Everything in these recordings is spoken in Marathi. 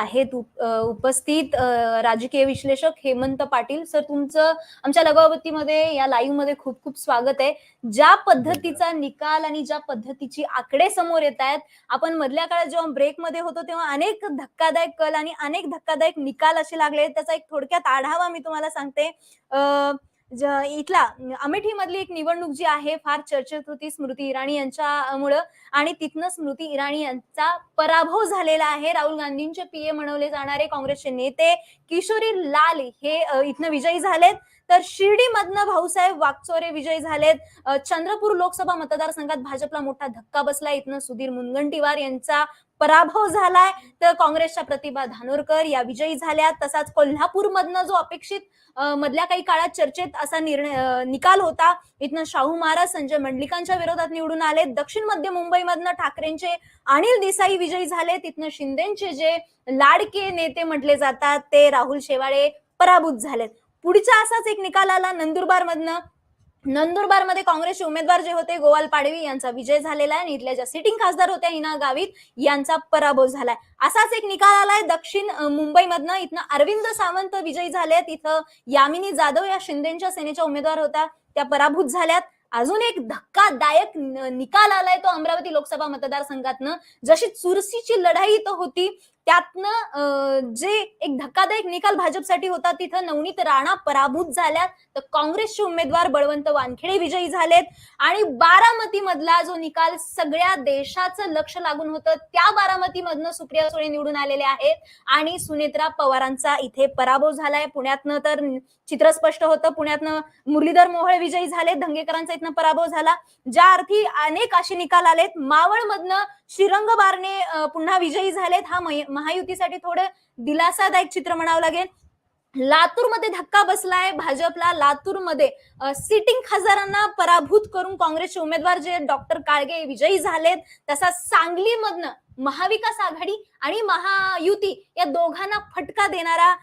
आहेत उपस्थित राजकीय विश्लेषक हेमंत पाटील. सर तुमचं आमच्या लगावतीमध्ये या लाईव्हमध्ये खूप खूप स्वागत आहे. ज्या पद्धतीचा निकाल आणि ज्या पद्धतीची आकडे समोर येत आहेत आपण मधल्या काळात जेव्हा ब्रेकमध्ये होतो तेव्हा अनेक धक्कादायक कल आणि अनेक धक्कादायक निकाल असे लागले त्याचा एक थोडक्यात आढावा मी तुम्हाला सांगते. इथला अमेठी मधली एक निवडणूक जी आहे फार चर्चेत होती स्मृती इराणी यांच्यामुळं. आणि तिथनं स्मृती इराणी यांचा पराभव झालेला आहे. राहुल गांधींचे पीए म्हणवले जाणारे काँग्रेसचे नेते किशोरी लाल हे इथनं विजयी झालेत. तर शिर्डी मधनं भाऊसाहेब वागचोरे विजयी झालेत. चंद्रपूर लोकसभा मतदारसंघात भाजपला मोठा धक्का बसला इथनं सुधीर मुनगंटीवार यांचा पराभव झालाय. तर काँग्रेसच्या प्रतिभा धानोरकर या विजयी झाल्या तसाच कोल्हापूर मधनं जो अपेक्षित मधल्या काही काळात चर्चेत असा निर्णय निकाल होता. इथनं शाहू महाराज संजय मंडलिकांच्या विरोधात निवडून आले दक्षिण मध्य मुंबईमधनं ठाकरेंचे अनिल देसाई विजयी झाले तिथनं शिंदेचे जे लाडके नेते म्हटले जातात ते राहुल शेवाळे पराभूत झालेत. पुढचा असाच एक निकाल आला नंदुरबार मधनं नंदुरबारमध्ये काँग्रेसचे उमेदवार जे होते गोवाल पाडवी यांचा विजय झालेला आहे आणि इथल्या ज्या सिटिंग खासदार होत्या हिना गावित यांचा पराभव झालाय. असाच एक निकाल आलाय दक्षिण मुंबईमधनं. इथनं अरविंद सावंत विजयी झालेत. इथं यामिनी जाधव या शिंदेच्या सेनेच्या उमेदवार होत्या. त्या पराभूत झाल्यात. अजून एक धक्कादायक न- निकाल आलाय तो अमरावती लोकसभा मतदारसंघातनं. जशी चुरशीची लढाई इथं होती त्यातनं जे एक धक्कादायक निकाल भाजपसाठी होता तिथं नवनीत राणा पराभूत झाल्यात तर काँग्रेसचे उमेदवार बळवंत वानखेडे विजयी झालेत. आणि बारामतीमधला जो निकाल सगळ्या देशाचं लक्ष लागून होतं त्या बारामतीमधनं सुप्रिया सुळे निवडून आलेले आहेत. आणि सुनेत्रा पवारांचा इथे पराभव झालाय. पुण्यातनं तर चित्र स्पष्ट होतं पुण्यातनं मुरलीधर मोहळ विजयी झाले धंगेकरांचा इथनं पराभव झाला. ज्या अर्थी अनेक असे निकाल आलेत. मावळमधनं श्रीरंग बारणे पुन्हा विजयी झालेत. हा महायुतीसाठी थोडं दिलासादायक चित्र म्हणावं लागेल. लातूरमध्ये धक्का बसलाय भाजपला. लातूरमध्ये सिटिंग खासदारांना पराभूत करून काँग्रेसचे उमेदवार जे डॉक्टर काळगे विजयी झालेत. तसा सांगलीमधनं महाविकास आघाडी आणि महायुती या दोघांना फटका देणारा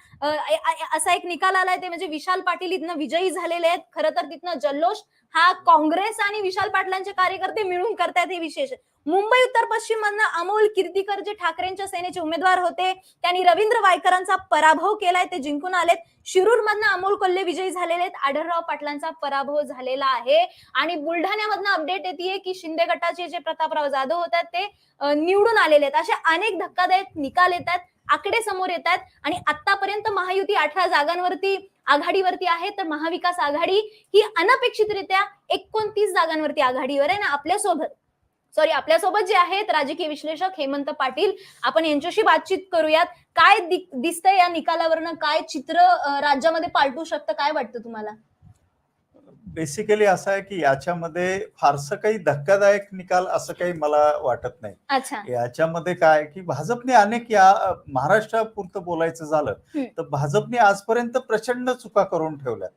असा एक निकाल आलाय. ते म्हणजे विशाल पाटील इथनं विजयी झालेले आहेत. खरं तर तिथनं जल्लोष हा काँग्रेस आणि विशाल पाटलांचे कार्यकर्ते मिळून करतायत हे विशेष. मुंबई उत्तर पश्चिम मधनं अमोल किर्तीकर जे ठाकरेंच्या सेनेचे उमेदवार होते त्यांनी रवींद्र वायकरांचा पराभव केलाय ते जिंकून आलेत. शिरूर मधनं अमोल कोल्हे विजयी झालेले आहेत. आढळराव पाटलांचा पराभव झालेला आहे. आणि बुलढाण्यामधनं अपडेट येते की शिंदे गटाचे जे प्रतापराव जाधव होतात ते निवडून आलेले आहेत. असे अनेक धक्कादायक निकाल येतात आकडे समोर येतात आणि आतापर्यंत महायुती अठरा जागांवरती आघाडीवरती आहे तर महाविकास आघाडी ही अनपेक्षितरित्या एकोणतीस जागांवरती आघाडीवर आहे ना आपल्यासोबत. सॉरी आपल्यासोबत जे आहेत राजकीय विश्लेषक हेमंत पाटील आपण यांच्याशी बातचीत करूयात. काय दिसतंय या निकालावरनं? काय चित्र राज्यामध्ये पालटू शकतं? काय वाटतं तुम्हाला? बेसिकली असं आहे की याच्यामध्ये फारसं काही धक्कादायक निकाल असं काही मला वाटत नाही. अच्छा. याच्यामध्ये काय की भाजपने अनेक या महाराष्ट्रापुरतं बोलायचं झालं. तर भाजपने आजपर्यंत प्रचंड चुका करून ठेवल्यात.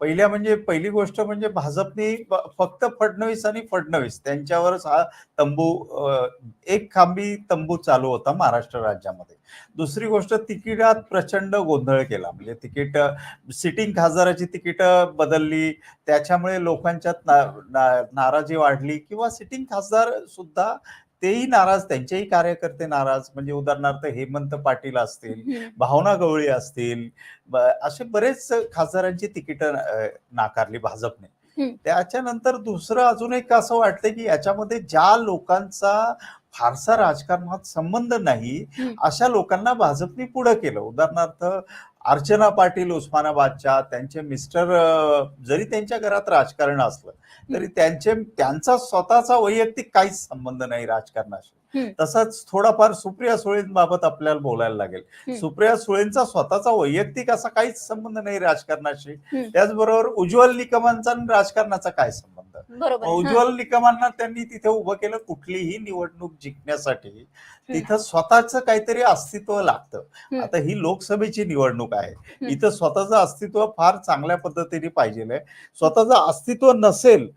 पहिल्या म्हणजे पहिली गोष्ट म्हणजे भाजपने फक्त फडणवीस आणि फडणवीस त्यांच्यावरच हा तंबू एक खांबी तंबू चालू होता महाराष्ट्र राज्यामध्ये. दुसरी गोष्ट तिकिटात प्रचंड गोंधळ केला. म्हणजे तिकीट सिटिंग खासदाराची तिकीट बदलली. त्याच्यामुळे लोकांच्यात ना, ना, नाराजी वाढली किंवा सिटिंग खासदार सुद्धा तेही नाराज त्यांचेही कार्यकर्ते नाराज म्हणजे उदाहरणार्थ हेमंत पाटील असतील. भावना गवळी असतील असे बरेच खासदारांची तिकीटं नाकारली भाजपने. त्याच्यानंतर दुसरं अजून एक असं वाटतं की याच्यामध्ये ज्या लोकांचा फारसा राजकारणात संबंध नाही. अशा लोकांना भाजपने पुढे केलं उदाहरणार्थ अर्चना पाटील उस्मानाबादच्या त्यांचे मिस्टर जरी त्यांच्या घरात राजकारण असलं तरी त्यांचे त्यांचा स्वतःचा वैयक्तिक काहीच संबंध नाही राजकारणाशी. तसंच थोडाफार सुप्रिया सुळेंबाबत आपल्याला बोलायला लागेल. सुप्रिया सुळेंचा स्वतःचा वैयक्तिक असा काहीच संबंध नाही राजकारणाशी. त्याचबरोबर उज्ज्वल निकमांचा आणि राजकारणाचा काय संबंध हा. उज्ज्वल निकमांना त्यांनी तिथे उभं केलं कुठलीही निवडणूक जिंकण्यासाठी. तिथं स्वतःच काहीतरी अस्तित्व लागतं. आता ही लोकसभेची निवडणूक आहे. इथं स्वतःचं अस्तित्व फार चांगल्या पद्धतीने पाहिजे स्वतःचं अस्तित्व नसेल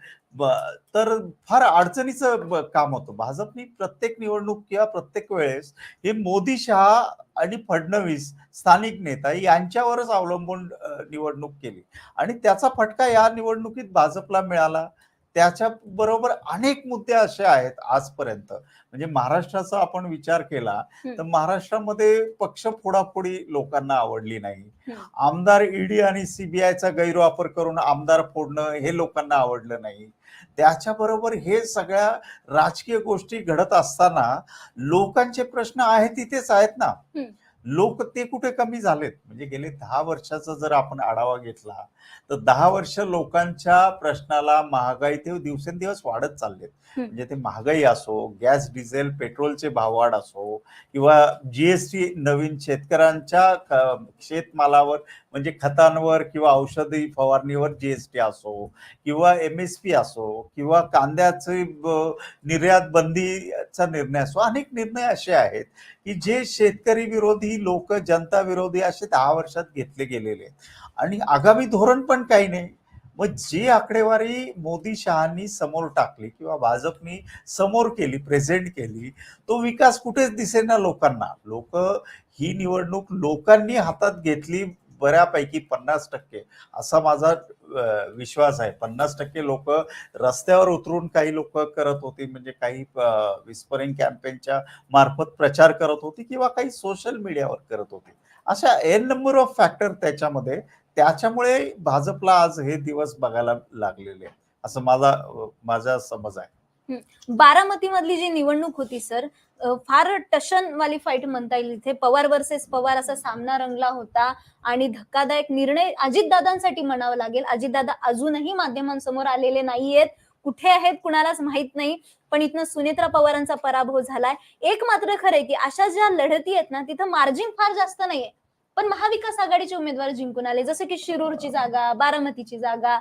तर फार अडचणीचं काम होतं. भाजपने प्रत्येक निवडणूक किंवा प्रत्येक वेळेस हे मोदी शहा आणि फडणवीस स्थानिक नेता यांच्यावरच अवलंबून निवडणूक केली. आणि त्याचा फटका या निवडणुकीत भाजपला मिळाला. त्याच्या बरोबर अनेक मुद्दे असे आहेत आजपर्यंत म्हणजे महाराष्ट्राचा आपण विचार केला तर. महाराष्ट्रामध्ये पक्ष फोडाफोडी लोकांना आवडली नाही. आमदार ईडी आणि सीबीआयचा गैरवापर करून आमदार फोडणं हे लोकांना आवडलं नाही त्याच्याबरोबर हे सगळ्या राजकीय गोष्टी घडत असताना लोकांचे प्रश्न आहेत तिथेच आहेत ना. लोक ते कुठे कमी झालेत म्हणजे गेले दहा वर्षाचा जर आपण आढावा घेतला तर दहा वर्ष लोकांच्या प्रश्नाला महागाई ते दिवसेंदिवस वाढत चाललेत. म्हणजे ते महागाई असो गॅस डिझेल पेट्रोलचे भाववाढ असो किंवा जीएसटी नवीन शेतकऱ्यांच्या शेतमालावर म्हणजे खतांवर किंवा औषधी फवारणीवर जीएसटी असो किंवा एम एस पी असो किंवा कांद्याचे निर्यात बंदीचा निर्णय असो अनेक निर्णय असे आहेत की जे शेतकरी विरोधी लोक जनता विरोधी असे दहा वर्षात घेतले गेलेले आहेत. आणि आगामी धोरण पण काही नाही. मग जी आकडेवारी मोदी शहानी समोर टाकली किंवा भाजपनी समोर केली प्रेझेंट केली तो विकास कुठेच दिसेना लोकांना. लोक ही निवडणूक लोकांनी हातात घेतली बऱ्यापैकी पन्नास टक्के असा माझा विश्वास आहे. पन्नास टक्के लोक रस्त्यावर उतरून काही लोक करत होती म्हणजे काही विस्परिंग कॅम्पेनच्या मार्फत प्रचार करत होती किंवा काही सोशल मीडियावर करत होती. अशा एन नंबर ऑफ फॅक्टर त्याच्यामध्ये त्याच्यामुळे भाजपला आज हे दिवस बघायला लागलेले आहेत. असं माझा माझा समज आहे. बारामती मधली जी निवडणूक होती सर फार टशन वाली फाईट म्हणता येईल इथे. पवार वर्सेस पवार असा सामना रंगला होता आणि धक्कादायक निर्णय अजितदादांसाठी म्हणावा लागेल. अजितदादा अजूनही माध्यमांसमोर आलेले नाहीयेत. कुठे आहेत कुणालाच माहीत नाही पण इथनं सुनेत्रा पवारांचा पराभव झालाय. एक मात्र खरंय की अशा ज्या लढती आहेत ना तिथं मार्जिन फार जास्त नाहीये. पण महाविकास आघाडीचे उमेदवार जिंकून आले जसं की शिरूरची जागा बारामतीची जागा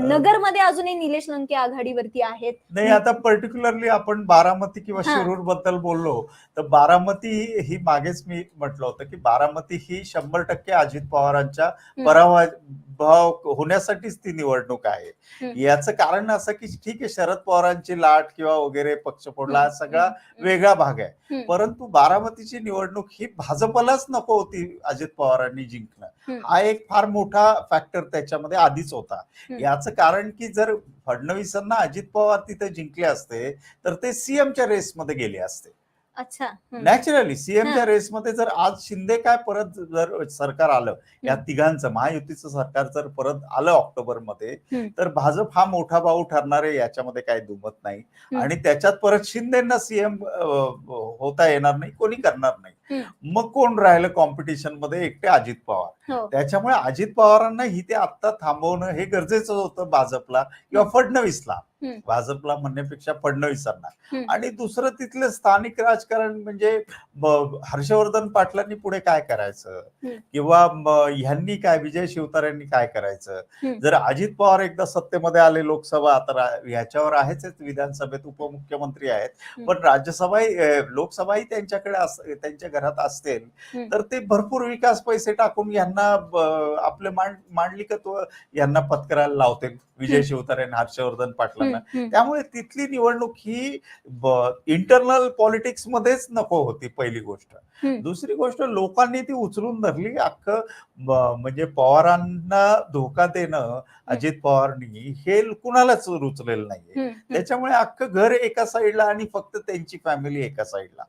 नगरमध्ये अजूनही निलेश लंके आघाडीवरती आहेत नाही आता पर्टिक्युलरली आपण बारामती किंवा. शिरूरबद्दल बोललो तर बारामती ही मागेच मी म्हटलं होतं की बारामती ही शंभर टक्के अजित पवारांच्या पराभव होण्यासाठीच ती निवडणूक आहे. याचं कारण असं की ठीक आहे शरद पवारांची लाट किंवा वगैरे पक्ष फोडला हा सगळा वेगळा भाग आहे. परंतु बारामतीची निवडणूक ही भाजपलाच नको होती अजित पवारांनी जिंकणं. हा एक फार मोठा फॅक्टर त्याच्यामध्ये आधीच होता हम्म. याचं कारण की जर फडणवीसांना अजित पवार तिथे जिंकले असते तर ते सीएमच्या रेसमध्ये गेले असते. अच्छा. नॅचरली सीएमच्या. रेसमध्ये जर आज शिंदे काय परत जर सरकार आलं या. तिघांचं महायुतीचं सरकार जर परत आलं ऑक्टोबरमध्ये हम्म. तर भाजप हा मोठा भाऊ ठरणार आहे याच्यामध्ये काही दुमत नाही. आणि त्याच्यात परत शिंदेना सीएम होता येणार नाही कोणी करणार नाही मग कोण राहिलं कॉम्पिटिशनमध्ये एकटे अजित पवार हो त्याच्यामुळे अजित पवारांना ही ते आत्ता थांबवणं हे गरजेचं होतं भाजपला किंवा फडणवीसला. भाजपला म्हणण्यापेक्षा फडणवीसांना. आणि दुसरं तिथलं स्थानिक राजकारण म्हणजे हर्षवर्धन पाटलांनी पुढे काय करायचं. किंवा ह्यांनी काय विजय शिवतारेंनी काय करायचं. जर अजित पवार एकदा सत्तेमध्ये आले लोकसभा आता ह्याच्यावर आहेच विधानसभेत उपमुख्यमंत्री आहेत. पण राज्यसभाही अ, लोकसभाही त्यांच्याकडे त्यांच्या घरात असतील. तर ते भरपूर विकास पैसे टाकून यांना आपलं मांड मांडलिकत्व यांना पत्करायला लावतील विजय. शिवतारे आणि हर्षवर्धन पाटलांना हम्म. त्यामुळे तिथली निवडणूक ही इंटरनल पॉलिटिक्स मध्येच नको होती पहिली गोष्ट. दुसरी गोष्ट लोकांनी ती उचलून धरली अख्खं म्हणजे पवारांना धोका देणं अजित पवारांनी हे कुणालाच रुचलेलं नाहीये. त्याच्यामुळे अख्खं घर एका साईडला आणि फक्त त्यांची फॅमिली एका साईडला.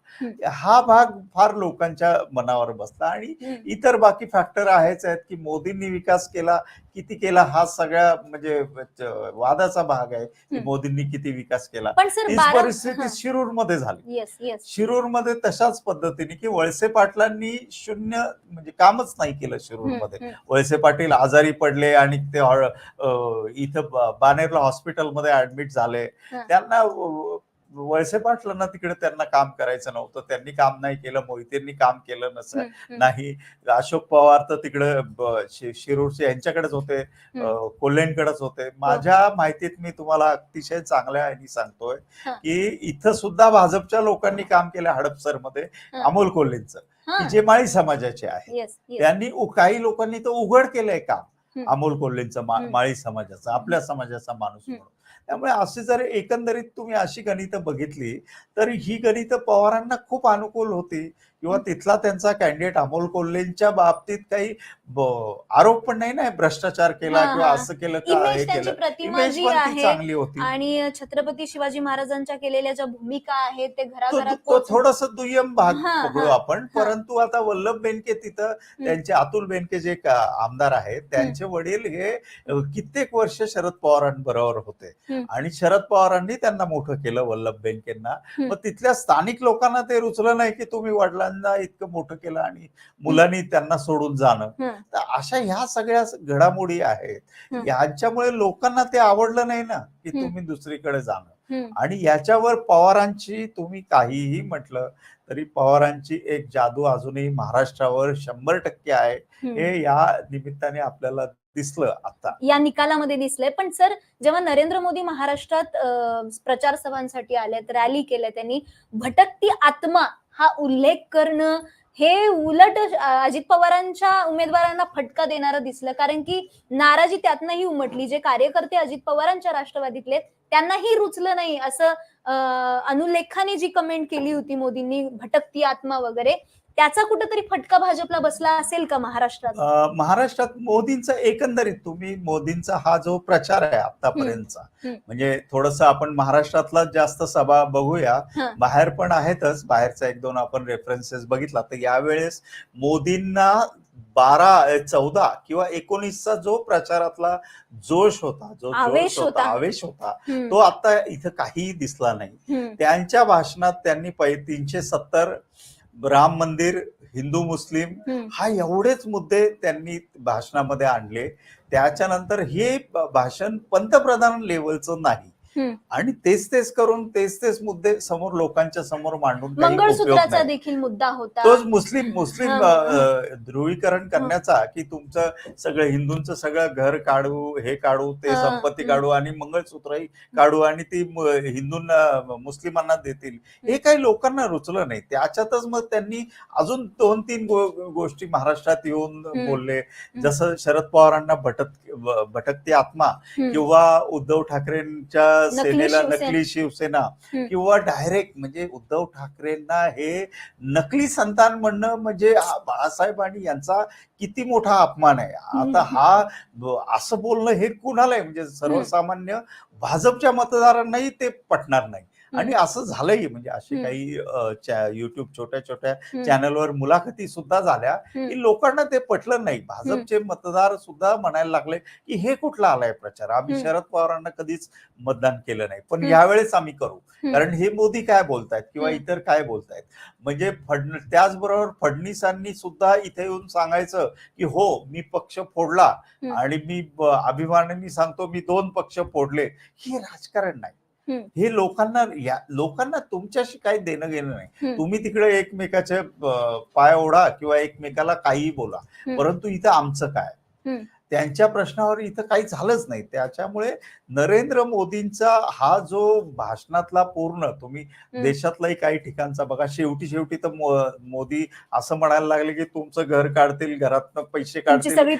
हा भाग फार लोकांच्या मनावर बसला आणि. इतर बाकी फॅक्टर आहेच आहेत की मोदींनी विकास केला किती केला हा सगळ्या म्हणजे अ, वादाचा भाग आहे की. मोदींनी किती विकास केला. बारा परिस्थिती शिरूरमध्ये झाली. येस शिरूरमध्ये तशाच पद्धतीने की वळसे पाटलांनी शून्य म्हणजे कामच नाही केलं शिरूरमध्ये. वळसे पाटील आजारी पडले आणि ते हॉ- इथं बानेरला हॉस्पिटलमध्ये ऍडमिट झाले. हा. त्यांना वळसे पाटलांना तिकडे त्यांना काम करायचं नव्हतं. त्यांनी काम नाही केलं मोहितेंनी काम केलं नसं नाही. अशोक पवार तर तिकडे शिरूरचे यांच्याकडेच होते कोल्हेंकडेच होते. माझ्या माहितीत मी तुम्हाला अतिशय चांगल्या ह्यानी सांगतोय हा. की इथं सुद्धा भाजपच्या लोकांनी काम केलं हडपसरमध्ये हा. अमोल कोल्हेंचं. जे माळी समाजाचे आहे त्यांनी काही लोकांनी तर उघड केलंय काम. अमोल कोल्हेंचं. माळी समाजाचं आपल्या समाजाचा माणूस. म्हणून. त्यामुळे असे जर एकंदरीत तुम्ही अशी गणितं बघितली तर ही गणितं पवारांना खूप अनुकूल होती. किंवा तिथला त्यांचा कॅन्डिडेट अमोल कोल्हेंच्या बाबतीत काही आरोप पण नाही ना भ्रष्टाचार केला किंवा. असं केलं का हे केलं चांगली होती आणि छत्रपती शिवाजी महाराजांच्या केलेल्या ज्या भूमिका आहेत ते तो घराघरात तो पोहोचवणं. थोडस दुय्यम भाग पकडू आपण. परंतु आता वल्लभ बेनके तिथं त्यांचे अतुल बेनके जे का- आमदार आहेत त्यांचे वडील हे कित्येक वर्ष शरद पवारांबरोबर होते. आणि शरद पवारांनी त्यांना मोठं केलं वल्लभ बेनकेंना. मग तिथल्या स्थानिक लोकांना ते रुचलं नाही की तुम्ही वडिलांना इतकं मोठं केलं आणि मुलांनी त्यांना सोडून जाणं. तर अशा ह्या सगळ्या घडामोडी आहेत. यांच्यामुळे लोकांना ते आवडलं नाही ना की. तुम्ही दुसरीकडे जाणं. आणि याच्यावर पवारांची तुम्ही काहीही म्हटलं तरी पवारांची एक जादू अजूनही महाराष्ट्रावर शंभर टक्के आहे. हे या निमित्ताने आपल्याला दिसलं आता या निकालामध्ये दिसलंय पण सर जेव्हा नरेंद्र मोदी महाराष्ट्रात प्रचार सभांसाठी आलेत रॅली केल्या त्यांनी भटकती आत्मा हा उल्लेख करणं हे उलट अजित पवारांच्या उमेदवारांना फटका देणारं दिसलं. कारण की नाराजी त्यातनंही उमटली. जे कार्यकर्ते अजित पवारांच्या राष्ट्रवादीतले त्यांनाही रुचलं नाही असं अनुलेखाने जी कमेंट केली होती मोदींनी भटकती आत्मा वगैरे त्याचा कुठेतरी फटका भाजपला बसला असेल का महाराष्ट्रात महाराष्ट्रात मोदींचा एकंदरीत तुम्ही मोदींचा हा जो प्रचार आहे आतापर्यंतचा. म्हणजे थोडस आपण महाराष्ट्रातला जास्त सभा बघूया. बाहेर पण आहेतच बाहेरचा एक दोन आपण रेफरन्सेस बघितला तर यावेळेस मोदींना बारा चौदा किंवा एकोणीसचा जो प्रचारातला जोश होता जो आवेश जोश होता. आवेश होता. तो आता इथं काहीही दिसला नाही. त्यांच्या भाषणात त्यांनी पै तीनशे सत्तर राम मंदिर हिंदू मुस्लिम. हा एवढेच मुद्दे त्यांनी भाषणामध्ये आणले त्याच्यानंतर हे भाषण पंतप्रधान लेवलचं नाही. आणि तेच तेच करून तेच तेच मुद्दे समोर लोकांच्या समोर मांडून मंगळसूत्राचा. देखील मुद्दा होता. तोच मुस्लिम मुस्लिम ध्रुवीकरण करण्याचा की तुमचं सगळं हिंदूंचं सगळं घर काढू हे काढू ते संपत्ती. काढू आणि मंगळसूत्रही काढू आणि ती हिंदूंना मुस्लिमांना देतील. हे काही लोकांना रुचलं नाही. त्याच्यातच मग त्यांनी अजून दोन तीन गोष्टी महाराष्ट्रात येऊन. बोलले. जसं शरद पवारांना भटक भटकती आत्मा. किंवा उद्धव ठाकरेंच्या सेनेला. नकली शिवसेना. किंवा डायरेक्ट म्हणजे उद्धव ठाकरेंना हे नकली संतान म्हणणं म्हणजे बाळासाहेब आणि यांचा किती मोठा अपमान आहे आता. हा असं बोलणं हे कुणाला आहे म्हणजे सर्वसामान्य भाजपच्या मतदारांनाही ते पटणार नाही आणि असं झालंही म्हणजे असे. काही युट्यूब छोट्या छोट्या. चॅनलवर मुलाखती सुद्धा झाल्या. की लोकांना ते पटलं नाही भाजपचे मतदार सुद्धा म्हणायला लागले की हे कुठला आलाय प्रचार आम्ही. शरद पवारांना कधीच मतदान केलं नाही पण. यावेळेस आम्ही करू. कारण हे मोदी काय बोलतायत किंवा. इतर काय बोलतायत म्हणजे फडण त्याचबरोबर फडणवीसांनी सुद्धा इथे येऊन सांगायचं की हो मी पक्ष फोडला. आणि मी अभिमानाने सांगतो मी दोन पक्ष फोडले हे राजकारण नाही. हे लोकांना या लोकांना तुमच्याशी काही देणं घेणं नाही. तुम्ही तिकडे एकमेकाचे पाय ओढा किंवा एकमेकाला काहीही बोला. परंतु इथं आमचं काय. त्यांच्या प्रश्नावर इथं काही झालंच नाही. त्याच्यामुळे नरेंद्र मोदींचा हा जो भाषणातला पूर्ण तुम्ही देशातलाही काही ठिकाणचा बघा शेवटी शेवटी तर मोदी असं म्हणायला लागले की तुमचं घर काढतील घरातनं पैसे काढतील सगळी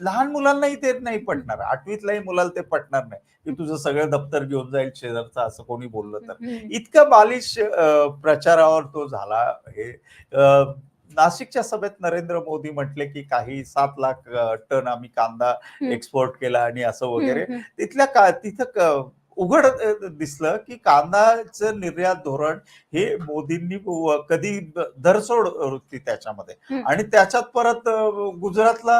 लहान मुलांनाही ते नाही पटणार आठवीतल्याही मुलाला ते पटणार नाही की तुझं सगळं दप्तर घेऊन जाईल शेजारचं असं कोणी बोललं तर. इतकं बालिश प्रचारावर तो झाला हे नाशिकच्या सभेत नरेंद्र मोदी म्हटले की काही सात लाख टन आम्ही कांदा. एक्सपोर्ट केला आणि असं वगैरे. तिथल्या का तिथं उघड दिसलं की कांदाचं निर्यात धोरण हे मोदींनी कधी धरसोड वृत्ती त्याच्यामध्ये. आणि त्याच्यात परत गुजरातला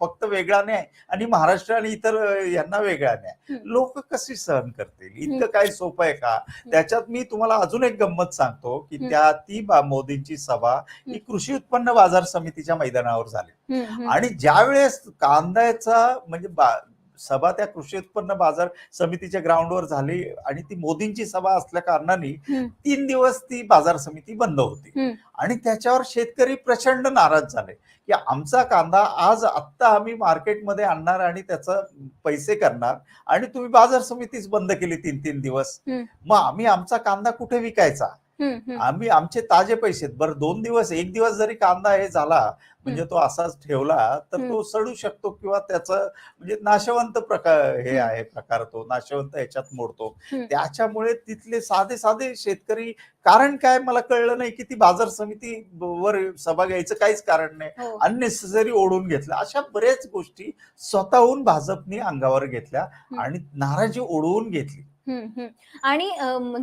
फक्त वेगळा न्याय आणि महाराष्ट्र आणि इतर यांना वेगळा न्याय. लोक कशी सहन करतील इतकं काय सोपं आहे का त्याच्यात मी तुम्हाला अजून एक गंमत सांगतो की. त्या ती मोदींची सभा ही कृषी उत्पन्न बाजार समितीच्या मैदानावर झाली. आणि ज्या वेळेस कांद्याचा म्हणजे सभा त्या कृषी उत्पन्न बाजार समितीच्या ग्राउंडवर झाली आणि ती मोदींची सभा असल्या कारणाने. तीन दिवस ती बाजार समिती बंद होती. आणि त्याच्यावर शेतकरी प्रचंड नाराज झाले की आमचा कांदा आज आत्ता आम्ही मार्केटमध्ये आणणार आणि त्याचा पैसे करणार आणि तुम्ही बाजार समितीच बंद केली तीन तीन दिवस. मग आम्ही आमचा कांदा कुठे विकायचा. आम्ही आमचे ताजे पैसे. बरं दोन दिवस एक दिवस जरी कांदा हे झाला म्हणजे तो असाच ठेवला तर तो. सडू शकतो किंवा त्याचं म्हणजे नाशवंत प्रकार हे. आहे प्रकार तो नाशवंत ह्याच्यात मोडतो. त्याच्यामुळे तिथले साधे साधे शेतकरी कारण काय मला कळलं नाही की ती बाजार समिती वर सभा घ्यायचं काहीच कारण नाही हो. अननेसेसरी ओढून घेतलं अशा बऱ्याच गोष्टी स्वतःहून भाजपने अंगावर घेतल्या. आणि नाराजी ओढवून घेतली. आणि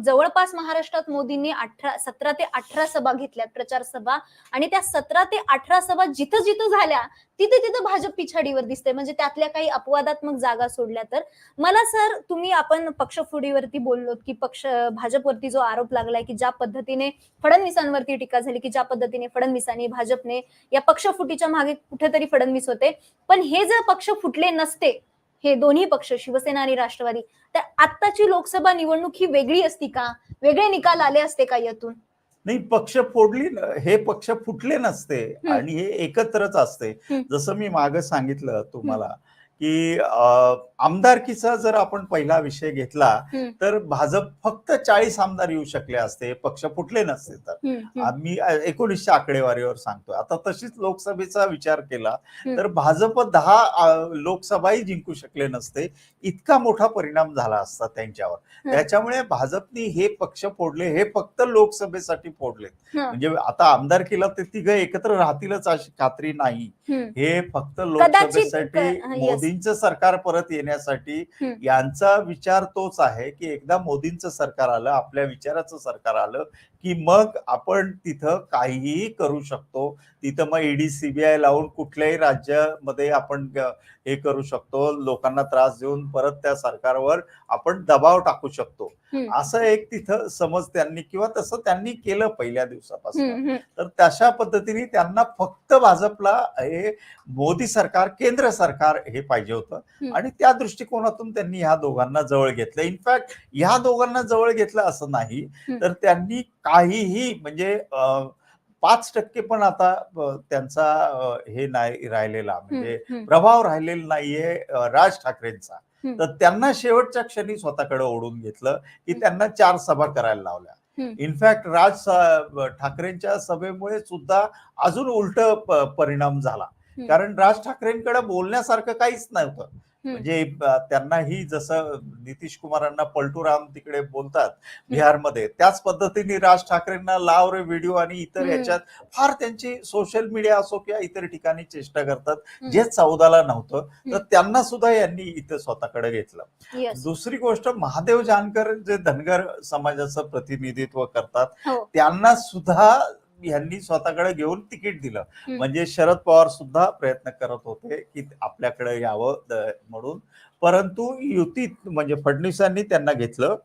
जवळपास महाराष्ट्रात मोदींनी अठरा सतरा ते अठरा सभा घेतल्यात प्रचार सभा. आणि त्या सतरा ते अठरा सभा जिथं जिथं झाल्या तिथे तिथं भाजप पिछाडीवर दिसते म्हणजे त्यातल्या काही अपवादात्मक जागा सोडल्या तर. मला सर तुम्ही आपण पक्षफोडीवरती बोललो की पक्ष भाजपवरती जो आरोप लागलाय की ज्या पद्धतीने फडणवीसांवरती टीका झाली की ज्या पद्धतीने फडणवीसांनी भाजपने या पक्षफुटीच्या मागे कुठेतरी फडणवीस होते. पण हे जर पक्ष फुटले नसते हे दोन्ही पक्ष शिवसेना आणि राष्ट्रवादी तर आत्ताची लोकसभा निवडणूक ही वेगळी असती का वेगळे निकाल आले असते का यातून नाही पक्ष फोडली न- हे पक्ष फुटले नसते. आणि हे एकत्रच असते. जसं मी मागे सांगितलं तुम्हाला की आमदारकीचा जर आपण पहिला विषय घेतला. तर भाजप फक्त चाळीस आमदार येऊ शकले असते पक्ष फुटले नसते तर आम्ही एकोणीसच्या आकडेवारीवर सांगतोय आता तशीच लोकसभेचा विचार केला. तर भाजप दहा लोकसभाही जिंकू शकले नसते इतका मोठा परिणाम झाला असता त्यांच्यावर. त्याच्यामुळे भाजपनी हे पक्ष फोडले हे फक्त लोकसभेसाठी फोडले म्हणजे आता आमदारकीला ते तिघ एकत्र राहतीलच अशी खात्री नाही हे फक्त लोकसभेसाठी yes. मोदींचं सरकार परत येण्यासाठी. यांचा विचार तोच आहे की एकदा मोदींचं सरकार आलं आपल्या विचाराचं सरकार आलं की मग आपण तिथं काहीही करू शकतो तिथं मग ईडी सीबीआय लावून कुठल्याही राज्यामध्ये आपण हे करू शकतो लोकांना त्रास देऊन परत त्या सरकारवर आपण दबाव टाकू शकतो. असं एक तिथं समज त्यांनी किंवा तसं त्यांनी केलं पहिल्या दिवसापासून. तर तशा पद्धतीने त्यांना फक्त भाजपला हे मोदी सरकार केंद्र सरकार हे पाहिजे होतं. आणि त्या दृष्टिकोनातून त्यांनी ह्या दोघांना जवळ घेतलं इनफॅक्ट ह्या दोघांना जवळ घेतलं असं नाही. तर त्यांनी काहीही म्हणजे पाच टक्के पण आता त्यांचा हे नाही राहिलेला म्हणजे. प्रभाव राहिलेला नाहीये राज ठाकरेंचा. तर त्यांना शेवटच्या क्षणी स्वतःकडे ओढून घेतलं की. त्यांना चार सभा करायला लावल्या. इनफॅक्ट राज ठाकरेंच्या सभेमुळे सुद्धा अजून उलट परिणाम झाला. कारण राज ठाकरेंकडे बोलण्यासारखं काहीच नव्हतं म्हणजे त्यांनाही जसं नितीश कुमारांना पलटूराम तिकडे बोलतात बिहारमध्ये त्याच पद्धतीने राज ठाकरेंना लाव रे व्हिडिओ आणि इतर. याच्यात फार त्यांची सोशल मीडिया असो किंवा इतर ठिकाणी चेष्टा करतात. जे चौदाला नव्हतं तर. त्यांना सुद्धा यांनी इथं स्वतःकडे घेतलं. दुसरी गोष्ट महादेव जानकर जे धनगर समाजाचं प्रतिनिधित्व करतात हो. त्यांना सुद्धा यांनी स्वतःकडे घेऊन तिकीट दिलं. म्हणजे शरद पवार सुद्धा प्रयत्न करत होते की आपल्याकडे यावं म्हणून परंतु युतीत म्हणजे फडणवीसांनी त्यांना घेतलं.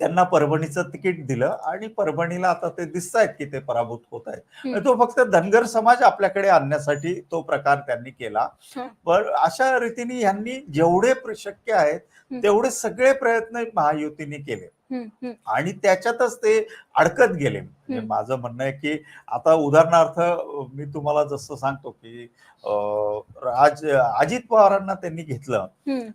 त्यांना परभणीचं तिकीट दिलं आणि परभणीला आता ते दिसत आहेत की ते पराभूत होत आहेत. तो फक्त धनगर समाज आपल्याकडे आणण्यासाठी तो प्रकार त्यांनी केला. पण अशा रीतीने यांनी जेवढे शक्य आहेत. तेवढे सगळे प्रयत्न महायुतीने केले. आणि त्याच्यातच ते अडकत गेले म्हणजे. माझं म्हणणं आहे की आता उदाहरणार्थ मी तुम्हाला जसं सांगतो की राज अजित पवारांना त्यांनी घेतलं.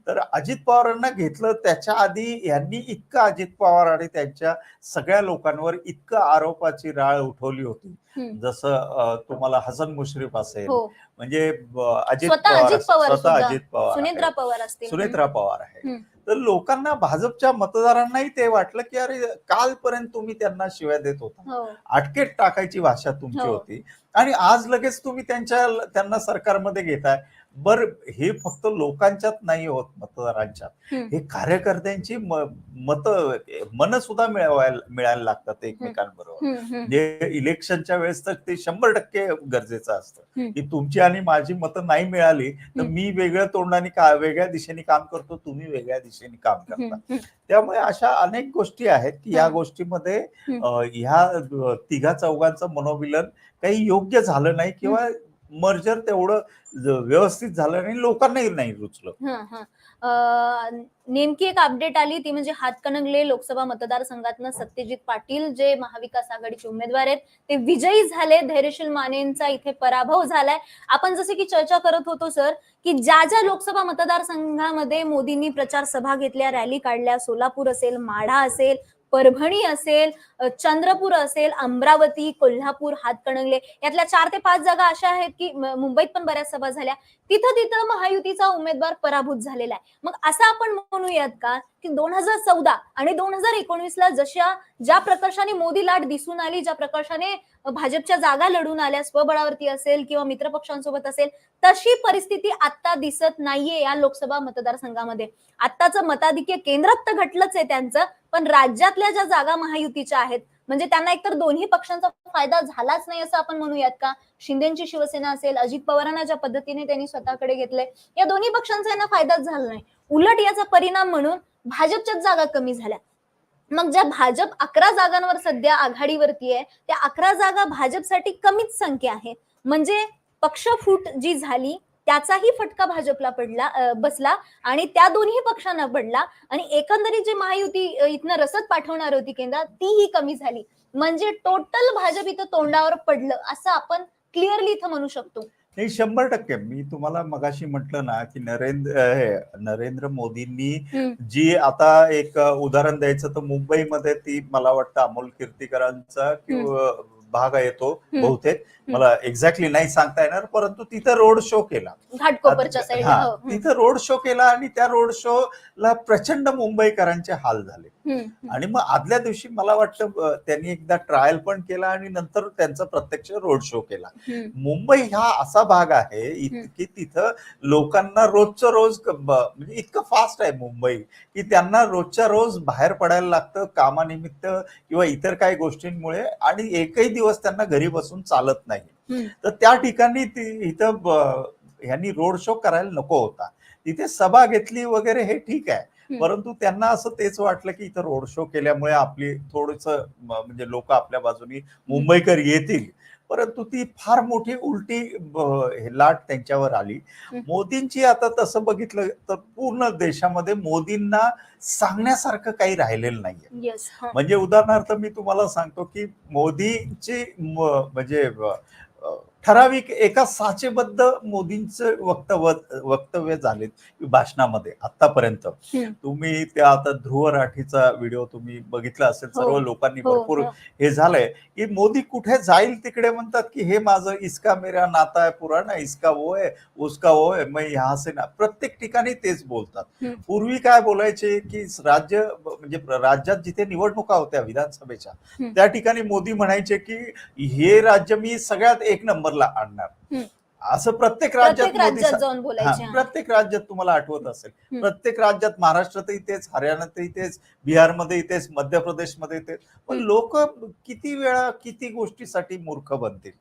तर अजित पवारांना घेतलं त्याच्या आधी यांनी इतकं अजित पवार आणि त्यांच्या सगळ्या लोकांवर इतकं आरोपाची राळ उठवली होती. जसं तुम्हाला हसन मुश्रीफ असेल हो म्हणजे अजित पवार स्वतः. अजित पवार सुनेत्रा. पवार असतील सुनेत्रा पवार आहे. तर लोकांना भाजपच्या मतदारांनाही ते वाटलं की अरे कालपर्यंत तुम्ही त्यांना शिव्या देत होता. हो. अटकेत टाकायची भाषा तुमची हो. होती. आणि आज लगेच तुम्ही त्यांच्या त्यांना सरकारमध्ये घेताय. बर हे फक्त लोकांच्यात नाही होत मतदारांच्यात. हे कार्यकर्त्यांची मत मन सुद्धा मिळवायला मिळायला लागतात एकमेकांबरोबर. म्हणजे इलेक्शनच्या वेळेस तर ते शंभर टक्के गरजेचं असतं. की तुमची आणि माझी मतं नाही मिळाली तर. मी वेगळ्या तोंडाने का वेगळ्या दिशेने काम करतो तुम्ही वेगळ्या दिशेने काम करता. त्यामुळे अशा अनेक गोष्टी आहेत की या. गोष्टीमध्ये ह्या तिघा चौघांचं मनोमिलन काही योग्य झालं नाही किंवा मर्जर तेवढं व्यवस्थित झालं आणि लोकांनाही नाही रुचलं. नेमकी एक अपडेट आली ती म्हणजे हातकणंगले लोकसभा मतदारसंघातनं सत्यजित पाटील जे महाविकास आघाडीचे उमेदवार आहेत ते विजयी झाले. धैर्यशील मानेंचा इथे पराभव झालाय. आपण जसे की चर्चा करत होतो सर की ज्या ज्या लोकसभा मतदारसंघामध्ये मोदींनी प्रचार सभा घेतल्या रॅली काढल्या सोलापूर असेल माढा असेल परभणी असेल चंद्रपूर असेल अमरावती कोल्हापूर हातकणंगले यातल्या चार ते पाच जागा अशा आहेत की मुंबईत पण बऱ्याच सभा झाल्या. तिथं तिथं महायुतीचा उमेदवार पराभूत झालेला आहे. मग असं आपण म्हणूयात का की दोन हजार चौदा आणि दोन हजार एकोणीस ला जशा ज्या प्रकर्षाने मोदी लाट दिसून आली ज्या प्रकर्षाने भाजपच्या जागा लढून आल्या स्वबळावरती असेल किंवा मित्रपक्षांसोबत असेल तशी परिस्थिती आता दिसत नाहीये या लोकसभा मतदारसंघामध्ये. आत्ताचं मताधिक्य केंद्रात तर घटलंच आहे त्यांचं पण राज्यातल्या ज्या जागा महायुतीच्या आहेत म्हणजे त्यांना एकतर दोन्ही पक्षांचा फायदा झालाच नाही असं आपण म्हणूयात का? शिंदेची शिवसेना असेल अजित पवारांना ज्या पद्धतीने त्यांनी स्वतःकडे घेतले या दोन्ही पक्षांचा यांना फायदाच झाला नाही. उलट याचा परिणाम म्हणून भाजपच्याच जागा कमी झाल्या. मग ज्या भाजप अकरा जागांवर सध्या आघाडीवरती आहे त्या अकरा जागा भाजपसाठी कमीच संख्या आहे. म्हणजे पक्षफूट जी झाली त्याचाही फटका भाजपला पडला बसला आणि त्या दोन्ही पक्षांना पडला. आणि एकंदरीत जे महायुती इथनं रसद पाठवणार होती केंद्रात तीही कमी झाली. म्हणजे टोटल भाजप इथं तोंडावर पडलं असं आपण क्लिअरली इथं म्हणू शकतो. नाही शंभर टक्के. मी तुम्हाला मगाशी म्हटलं ना की नरेंद्र हे, नरेंद्र मोदींनी. जी आता एक उदाहरण द्यायचं तर मुंबईमध्ये ती मला वाटतं अमोल कीर्तीकरांचा भाग येतो. बहुतेक. मला एक्झॅक्टली नाही सांगता येणार परंतु तिथं रोड शो केला. घाटकोपरच्या हा, तिथं रोड शो केला आणि त्या रोड शो ला प्रचंड मुंबईकरांचे हाल झाले. आणि मग आदल्या दिवशी मला वाटतं त्यांनी एकदा ट्रायल पण केला आणि नंतर त्यांचा प्रत्यक्ष रोड शो केला. मुंबई हा असा भाग आहे. की तिथं लोकांना रोजचं रोज म्हणजे इतकं फास्ट आहे मुंबई की त्यांना रोजच्या रोज बाहेर पडायला लागतं कामानिमित्त किंवा इतर काही गोष्टींमुळे आणि एकही दिवस त्यांना घरी बसून चालत नाही. तर त्या ठिकाणी इथं ह्यांनी रोड शो करायला नको होता. तिथे सभा घेतली वगैरे हे ठीक आहे. परंतु त्यांना असं तेच वाटलं की इथं रोड शो केल्यामुळे आपली थोडस म्हणजे लोक आपल्या बाजूनी मुंबईकर येतील. परंतु ती फार मोठी उलटी लाट त्यांच्यावर आली. मोदींची आता तसं बघितलं तर पूर्ण देशामध्ये मोदींना सांगण्यासारखं काही राहिलेलं नाहीये. म्हणजे उदाहरणार्थ मी तुम्हाला सांगतो की मोदीची म्हणजे ठराविक एका साचेबद्ध मोदींचं वक्तव्य वक्तव्य झालेत भाषणामध्ये आतापर्यंत. तुम्ही त्या आता ध्रुव राठीचा व्हिडिओ तुम्ही बघितला असेल हो. सर्व लोकांनी हो, भरपूर हो. हे झालंय की मोदी कुठे जाईल तिकडे म्हणतात की हे माझं इसका मेरा नाता आहे पुराणा इसका वो आहे उसका वो आहे मैं यहाँ से ना प्रत्येक ठिकाणी तेच बोलतात. पूर्वी काय बोलायचे की राज्य म्हणजे राज्यात जिथे निवडणुका होत्या विधानसभेच्या. त्या ठिकाणी मोदी म्हणायचे की हे राज्य मी सगळ्यात एक नंबरला आणणार. असं प्रत्येक राज्यात प्रत्येक राज्यात सा- जाऊन बोलायचे. प्रत्येक राज्यात तुम्हाला आठवत असेल. प्रत्येक राज्यात महाराष्ट्रातही तेच हरियाणातही तेच बिहारमध्ये तेच मध्य प्रदेशमध्ये तेच पण. लोक किती वेळा किती गोष्टीसाठी मूर्ख बनतील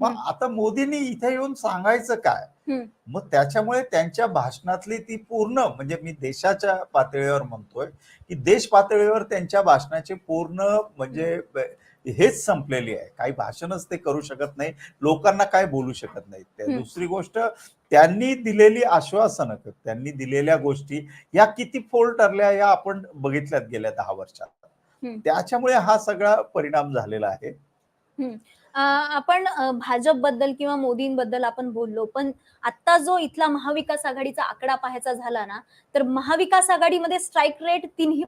मग आता मोदींनी इथे येऊन सांगायचं काय. मग त्याच्यामुळे त्यांच्या भाषणातली ती पूर्ण म्हणजे मी देशाच्या पातळीवर म्हणतोय की देश पातळीवर त्यांच्या भाषणाची पूर्ण म्हणजे हेच संपलेली आहे. काही भाषणच ते करू शकत नाही लोकांना काय बोलू शकत नाही त्या हम्म. दुसरी गोष्ट त्यांनी दिलेली आश्वासनं त्यांनी दिलेल्या गोष्टी या किती फोल ठरल्या या आपण बघितल्यात गेल्या दहा वर्षात. त्याच्यामुळे हा सगळा परिणाम झालेला आहे. आपण भाजपबद्दल किंवा मोदींबद्दल आपण बोललो पण आता जो इथला महाविकास आघाडीचा आकडा पाहायचा झाला ना तर महाविकास आघाडीमध्ये स्ट्राईक रेट तिन्ही